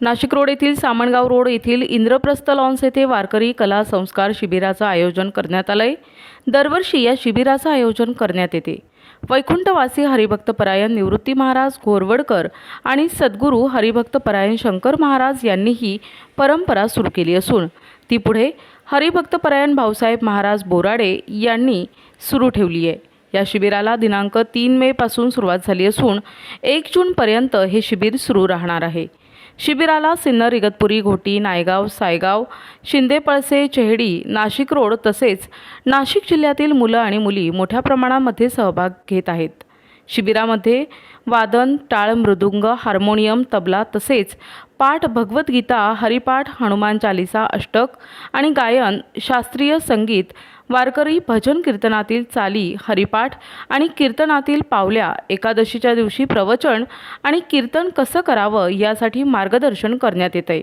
Nashik road येथील सामणगाव road येथील Indraprastha lawns येथे वारकरी कला संस्कार शिबिराचं आयोजन करण्यात आलंय. दरवर्षी या शिबिराचं आयोजन करण्यात येते. वैकुंठवासी हरिभक्त परायण निवृत्ती महाराज घोरवडकर आणि सद्गुरू हरिभक्त परायण शंकर महाराज यांनी ही परंपरा सुरू केली असून ती पुढे हरिभक्त परायण भाऊसाहेब महाराज बोराडे यांनी सुरू ठेवली आहे. या शिबिराला दिनांक तीन मे पासून सुरुवात झाली असून एक जूनपर्यंत हे शिबिर सुरू राहणार आहे. शिबिराला सिन्नर इगतपुरी घोटी नायगाव सायगाव शिंदेपळसे चेहडी नाशिक रोड तसेच नाशिक जिल्ह्यातील मुलं आणि मुली मोठ्या प्रमाणामध्ये सहभाग घेत आहेत. शिबिरामध्ये वादन टाळ मृदुंग हार्मोनियम तबला तसेच पाठ भगवद्गीता हरिपाठ हनुमान चालिसा अष्टक आणि गायन शास्त्रीय संगीत वारकरी भजन कीर्तनातील चाली हरिपाठ आणि कीर्तनातील पावल्या एकादशीच्या दिवशी प्रवचन आणि कीर्तन कसं करावं यासाठी मार्गदर्शन करण्यात येत आहे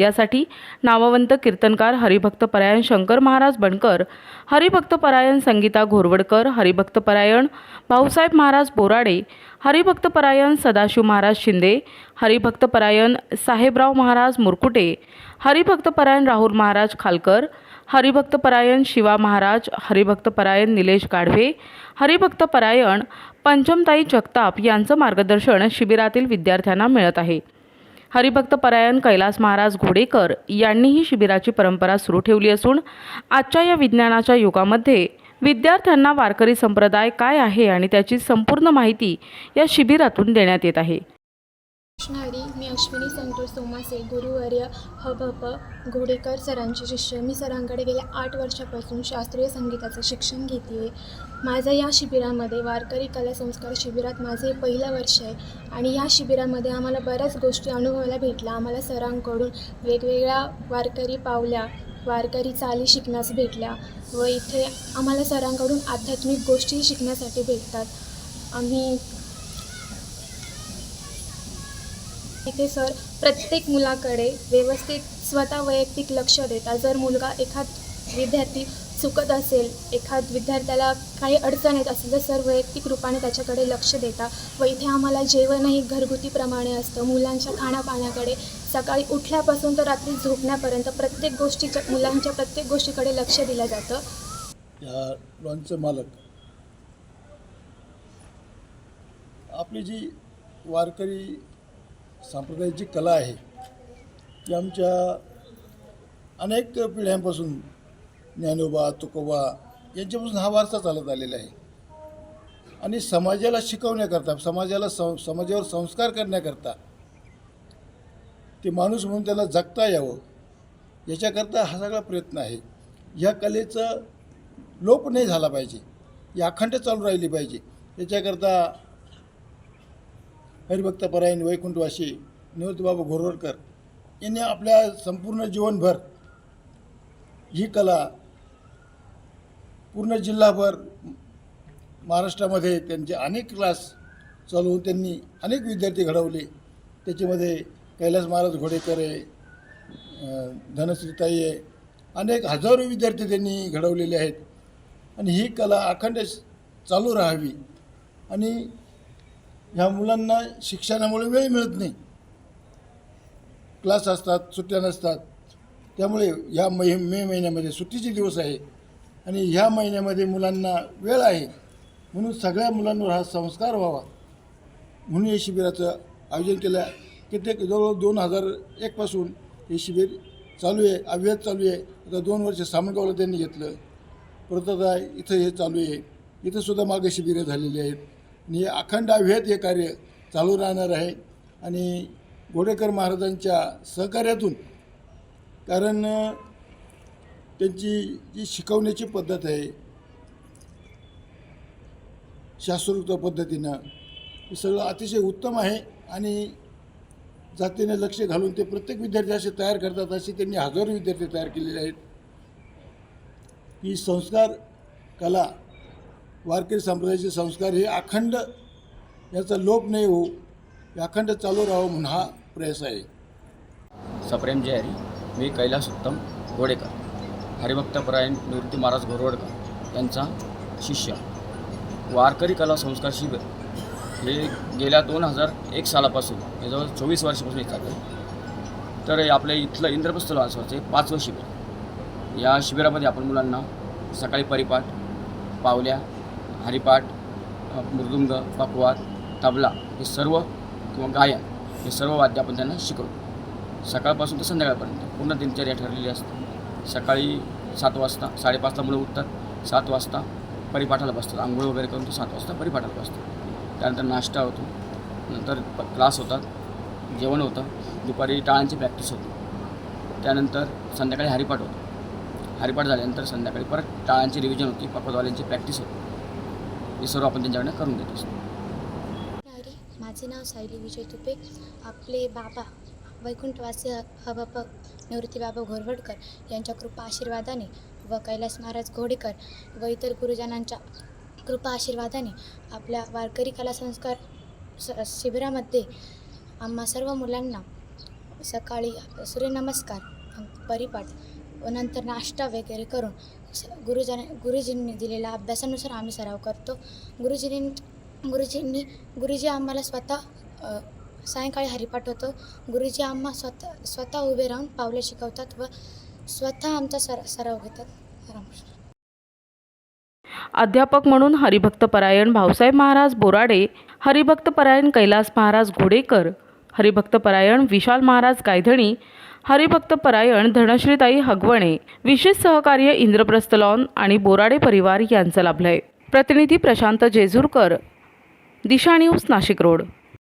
यासाठी नामवंत कीर्तनकार हरिभक्त परायण शंकर महाराज बनकर हरिभक्त परायण संगीता घोरवडकर हरिभक्त परायण भाऊसाहेब महाराज बोराडे हरिभक्त परायण सदाशिव महाराज शिंदे हरिभक्त परायण साहेबराव महाराज मुरकुटे हरिभक्त परायण राहुल महाराज खालकर हरिभक्त परायण शिवा महाराज हरिभक्त परायण निलेश गाढवे हरिभक्त परायण पंचमताई जगताप यांचं मार्गदर्शन शिबिरातील विद्यार्थ्यांना मिळत आहे. हरिभक्त परायण कैलास महाराज घोडेकर यांनीही शिबिराची परंपरा सुरू ठेवली असून आजच्या या विज्ञानाच्या युगामध्ये विद्यार्थ्यांना वारकरी संप्रदाय काय आहे आणि त्याची संपूर्ण माहिती या शिबिरातून देण्यात येत आहे. शिकणारी मी अश्विनी संतोष सोमासे गुरुवर्य ह भप घोडेकर सरांची शिष्य. मी सरांकडे गेल्या आठ वर्षापासून शास्त्रीय संगीताचं शिक्षण घेते आहे माझं या शिबिरामध्ये वारकरी कला संस्कार शिबिरात माझे पहिलं वर्ष आहे आणि या शिबिरामध्ये आम्हाला बऱ्याच गोष्टी अनुभवायला भेटल्या. आम्हाला सरांकडून वेगवेगळ्या वारकरी पावल्या वारकरी चाली शिकण्यास भेटल्या व इथे आम्हाला सरांकडून आध्यात्मिक गोष्टी शिकण्यासाठी भेटतात. आम्ही इथे सर प्रत्येक मुलाकडे व्यवस्थित स्वतः वैयक्तिक लक्ष देतात. जर मुलगा एखाद विद्यार्थी चुकत असेल एखाद विद्यार्थ्याला काही अडचण येत असेल तर सर वैयक्तिक रूपाने त्याच्याकडे लक्ष देतात व इथे आम्हाला जेवणही घरगुतीप्रमाणे असतं. मुलांच्या खाण्यापाण्याकडे सकाळी उठल्यापासून तर रात्री झोपण्यापर्यंत प्रत्येक गोष्टीच्या मुलांच्या प्रत्येक गोष्टीकडे लक्ष दिलं जातं. या लॉनचे मालक. आपली जी वारकरी सांप्रदायिक जी कला आहे ती आमच्या अनेक पिढ्यांपासून ज्ञानोबा तुकोबा यांच्यापासून हा वारसा चालत आलेला आहे. आणि समाजाला शिकवण्याकरता समाजाला सं समाजावर संस्कार करण्याकरता ते माणूस म्हणून त्याला जगता यावं याच्याकरता हा सगळा प्रयत्न आहे. ह्या कलेचं लोप नाही झाला पाहिजे ही अखंड चालू राहिली पाहिजे. याच्याकरता हरिभक्त परायण वैकुंठवासी निवृत्तीबाबा घोरवडकर यांनी आपल्या संपूर्ण जीवनभर ही कला पूर्ण जिल्हाभर महाराष्ट्रामध्ये त्यांचे अनेक क्लास चालवून त्यांनी अनेक विद्यार्थी घडवले. त्याच्यामध्ये कैलास महाराज घोडेकर आहे धनश्रीताई आहे अनेक हजारो विद्यार्थी त्यांनी घडवलेले आहेत. आणि ही कला अखंड चालू राहावी आणि ह्या मुलांना शिक्षणामुळे वेळ मिळत नाही. क्लास असतात सुट्ट्या नसतात. त्यामुळे ह्या महि मे महिन्यामध्ये सुट्टीचे दिवस आहे आणि ह्या महिन्यामध्ये मुलांना वेळ आहे. म्हणून सगळ्या मुलांवर हा संस्कार व्हावा. म्हणून हे शिबिराचं आयोजन केलं कित्येक जवळजवळ दोन हजार एकपासून हे शिबिर चालू आहे अभ्यास चालू आहे. आता दोन वर्ष सामनगावला त्यांनी घेतलं. परत आता इथं हे चालू आहे. इथंसुद्धा मागे शिबिरं झालेली आहेत. आणि अखंडाभेद अखंड अव्यात हे कार्य चालू राहणार आहे. आणि घोडेकर महाराजांच्या सहकार्यातून कारण त्यांची जी शिकवण्याची पद्धत आहे शास्त्रोक्त पद्धतीनं हे सगळं अतिशय उत्तम आहे. आणि जातीने लक्ष घालून ते प्रत्येक विद्यार्थी असे तयार करतात असे त्यांनी हजारो विद्यार्थी तयार केलेले आहेत. ही संस्कार कला वारकरी संप्रदायाचे संस्कार हे अखंड याचा लोप नाही हो हे अखंड चालू राहावं म्हणून हा प्रयास आहे. सप्रेम जयहरी मी कैलास उत्तम गोडेकर हरिभक्तपरायण निवृत्ती महाराज घोरवडकर यांचा शिष्य. वारकरी कला संस्कार शिबिर हे गेल्या दोन हजार एक सालापासून हे जवळ चोवीस वर्षापासून हे तर हे आपल्या इथलं इंद्रप्रस्थ लॉन्सवरचे पाचवं शिबिर. या शिबिरामध्ये आपण मुलांना सकाळी परिपाठ पावल्या हरिपाठ मृदुंग पकवाद तबला हे सर्व किंवा गायन हे सर्व वाद्य आपण त्यांना शिकवतो. सकाळपासून ते संध्याकाळपर्यंत पूर्ण दिनचर्या ठरलेली असते. सकाळी सात वाजता साडेपाचला मुलं उठतात सात वाजता परिपाठाला बसतात. आंघोळ वगैरे करून ते सात वाजता परिपाठाला बसतात. त्यानंतर नाश्ता होतो नंतर क्लास होतात जेवण होतं दुपारी टाळांची प्रॅक्टिस होती. त्यानंतर संध्याकाळी हरिपाठ होतो. हरिपाठ झाल्यानंतर संध्याकाळी परत टाळांची रिव्हिजन होती पकवादवाल्यांची प्रॅक्टिस होती. हे सर्व आपण त्यांच्याकडनं करून देत असतो. माझे नाव सायली विजय तुपे. आपले बाबा वैकुंठवासी हबाप निवृत्ती बाबा घोरवडकर यांच्या कृपा आशीर्वादाने व कैलास महाराज घोडेकर व इतर गुरुजनांच्या कृपा आशीर्वादाने आपल्या वारकरी कला संस्कार स शिबिरामध्ये आम्हा सर्व मुलांना सकाळी सूर्यनमस्कार परिपाठ व नंतर नाश्ता वगैरे करून गुरुजन गुरुजींनी दिलेल्या अभ्यासानुसार आम्ही सराव करतो. गुरुजींनी गुरुजींनी गुरुजी आम्हाला स्वतः सायंकाळी हरिपाठ होतो. गुरुजी आम्हा स्वतः स्वतः उभे राहून पावले शिकवतात व स्वतः आमचा सर सराव घेतात. रामकृष्ण. अध्यापक म्हणून हरिभक्तपरायण भाऊसाहेब महाराज बोराडे हरिभक्तपरायण कैलास महाराज घोडेकर हरिभक्तपरायण विशाल महाराज गायधणी हरिभक्तपरायण धनश्रीताई हगवणे विशेष सहकार्य इंद्रप्रस्थ लॉन आणि बोराडे परिवार यांचं लाभलंय. प्रतिनिधी प्रशांत जेजूरकर दिशा न्यूज नाशिक रोड.